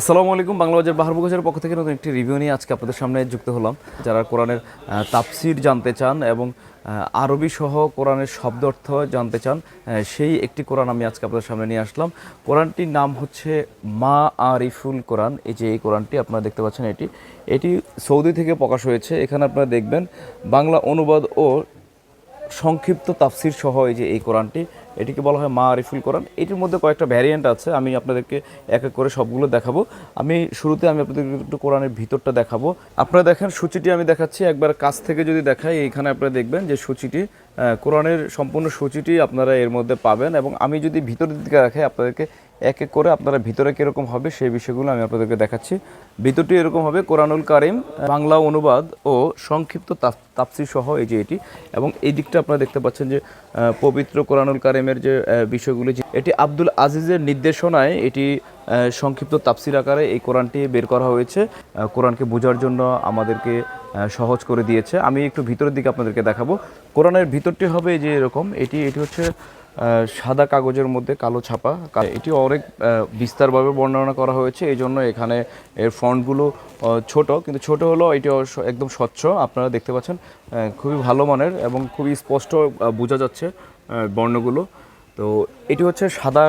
আসসালামু আলাইকুম বাংলাবাজার বাহার বুকাজের পক্ষ থেকে নতুন একটি রিভিউ নিয়ে আজকে আপনাদের সামনে যুক্ত হলাম। যারা কোরআনের আহ, তাফসির জানতে চান এবং আরবি সহ কোরআনের শব্দ অর্থ জানতে চান সেই একটি কোরআন আমি আজকে আপনাদের সামনে নিয়ে আসলাম। কোরআনটির নাম হচ্ছে মা আরিফুল কোরআন। এই যে এই কোরআনটি আপনারা দেখতে পাচ্ছেন এটি। এটি সৌদি থেকে প্রকাশ হয়েছে। এখানে আপনারা দেখবেন বাংলা অনুবাদ ও সংক্ষিপ্ত তাফসির সহ এই যে এই কোরআনটি এটিকে বলা হয় মা আরিফুল কোরআন। এটির মধ্যে কয়েকটা ভ্যারিয়েন্ট আছে, আমি আপনাদেরকে এক এক করে সবগুলো দেখাবো। আমি শুরুতে আমি আপনাদেরকে একটু কোরআনের ভিতরটা দেখাবো। আপনারা দেখেন সূচিটি আমি দেখাচ্ছি, একবার কাছ থেকে যদি দেখাই, এইখানে আপনারা দেখবেন যে সূচিটি কোরআনের সম্পূর্ণ সূচিটি আপনারা এর মধ্যে পাবেন এবং আমি যদি ভিতরের দিকে রাখাই আপনাদেরকে এক এক করে আপনারা ভিতরে কীরকম হবে সেই বিষয়গুলো আমি আপনাদেরকে দেখাচ্ছি। ভিতরটি এরকম হবে, কোরআনুল কারিম, বাংলা অনুবাদ ও সংক্ষিপ্ত তাফ- তাফসির সহ এই যে এটি। এবং এই দিকটা আপনারা দেখতে পাচ্ছেন যে পবিত্র কোরআনুল কারিমের যে বিষয়গুলি এটি আব্দুল আজিজের নির্দেশনায় এটি সংক্ষিপ্ত তাফসির আকারে এই কোরআনটি বের করা হয়েছে। কোরআনকে বোঝার জন্য আমাদেরকে সহজ করে দিয়েছে। আমি একটু ভিতরের দিকে আপনাদেরকে দেখাবো। কোরআনের ভিতরটি হবে যে এরকম। এটি এটি হচ্ছে সাদা কাগজের মধ্যে কালো ছাপা। এটি অনেক বিস্তারভাবে বর্ণনা করা হয়েছে। এই জন্য এখানে এর ফন্টগুলো ছোট। কিন্তু ছোট হলেও এটি একদম স্বচ্ছ। আপনারা দেখতে পাচ্ছেন খুবই ভালো মানের এবং খুবই স্পষ্ট বোঝা যাচ্ছে বর্ণগুলো। তো এটি হচ্ছে সাদা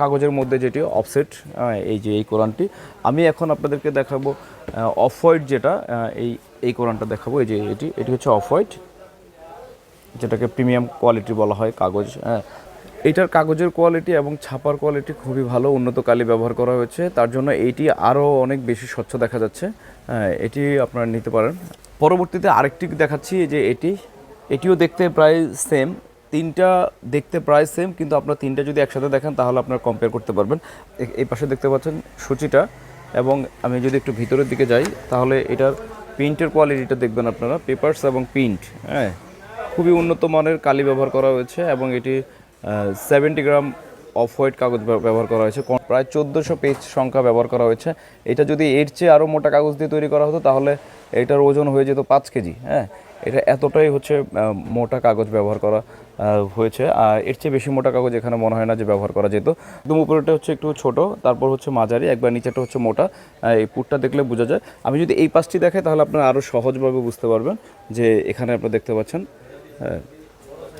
কাগজের মধ্যে যেটি অফসেট এই যে এই কোরআনটি। আমি এখন আপনাদেরকে দেখাবো অফ হোয়াইট যেটা এই এই কোরআনটা দেখাবো। এই যে এটি এটি হচ্ছে অফ হোয়াইট যেটাকে প্রিমিয়াম কোয়ালিটি বলা হয়, কাগজ হ্যাঁ এটার কাগজের কোয়ালিটি এবং ছাপার কোয়ালিটি খুবই ভালো, উন্নত কালি ব্যবহার করা হয়েছে। তার জন্য এইটি আরও অনেক বেশি স্বচ্ছ দেখা যাচ্ছে। এটি আপনারা নিতে পারেন। পরবর্তীতে আরেকটি দেখাচ্ছি যে এটি। এটিও দেখতে প্রায় সেম তিনটা দেখতে প্রায় সেম কিন্তু আপনার তিনটা যদি একসাথে দেখেন, তাহলে আপনার কম্পেয়ার করতে পারবেন। এই পাশে দেখতে পাচ্ছেন সূচিটা, এবং আমি যদি একটু ভিতরের দিকে যাই, তাহলে এটার প্রিন্টের কোয়ালিটিটা দেখবেন আপনারা। পেপারস এবং প্রিন্ট হ্যাঁ? খুবই উন্নত মানের কালি ব্যবহার করা হয়েছে, এবং এটি সেভেন্টি গ্রাম অফ হোয়াইট কাগজ ব্যবহার করা হয়েছে। প্রায় চোদ্দোশো পেজ সংখ্যা ব্যবহার করা হয়েছে। এটা যদি এর চেয়ে আরও মোটা কাগজ দিয়ে তৈরি করা হতো তাহলে এটার ওজন হয়ে যেত পাঁচ কেজি হ্যাঁ? এটা এতটাই হচ্ছে মোটা কাগজ ব্যবহার করা হয়েছে। আর এর চেয়ে বেশি মোটা কাগজ এখানে মনে হয় না যে ব্যবহার করা যেত। একদম উপরেটা হচ্ছে একটু ছোট তারপর হচ্ছে মাঝারি একবার নিচেটা হচ্ছে মোটা। এই পুটটা দেখলে বোঝা যায়। আমি যদি এই পাশটি দেখাই তাহলে আপনারা আরও সহজভাবে বুঝতে পারবেন যে এখানে আপনারা দেখতে পাচ্ছেন হ্যাঁ,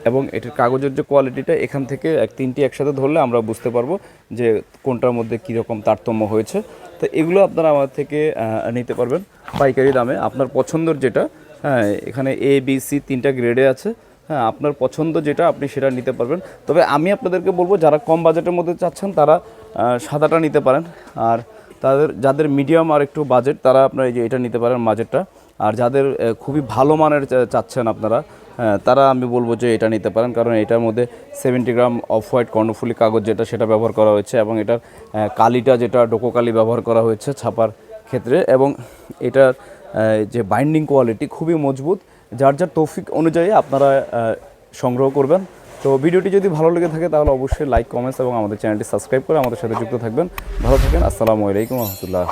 এবং এটার কাগজের যে কোয়ালিটিটা এখান থেকে এক তিনটি একসাথে ধরলে আমরা বুঝতে পারব যে কোনটার মধ্যে কীরকম তারতম্য হয়েছে। তো এগুলো আপনারা আমার থেকে নিতে পারবেন পাইকারি দামে। আপনার পছন্দের যেটা হ্যাঁ এখানে এ বি সি তিনটা গ্রেডে আছে। হ্যাঁ আপনার পছন্দ যেটা, আপনি সেটা নিতে পারবেন। তবে আমি আপনাদেরকে বলব, যারা কম বাজেটের মধ্যে চাচ্ছেন, তারা সাদাটা নিতে পারেন। আর তাদের, যাদের মিডিয়াম আর একটু বাজেট তারা আপনার এই যে এটা নিতে পারেন বাজেটটা আর যাদের খুবই ভালো মানের চাচ্ছেন আপনারা হ্যাঁ তারা আমি বলব যে এটা নিতে পারেন। কারণ এটার মধ্যে seventy gram off white Karnaphuli কাগজ যেটা, সেটা ব্যবহার করা হয়েছে এবং এটার কালিটা যেটা, ডোকো কালি ব্যবহার করা হয়েছে ছাপার ক্ষেত্রে এবং এটার যে বাইন্ডিং কোয়ালিটি খুবই মজবুত। যার যার তৌফিক অনুযায়ী আপনারা সংগ্রহ করবেন। তো ভিডিওটি যদি ভালো লেগে থাকে তাহলে অবশ্যই লাইক কমেন্টস এবং আমাদের চ্যানেলটি সাবস্ক্রাইব করে আমাদের সাথে যুক্ত থাকবেন। ভালো থাকেন, আসসালামু আলাইকুম রহমতুল্লাহ।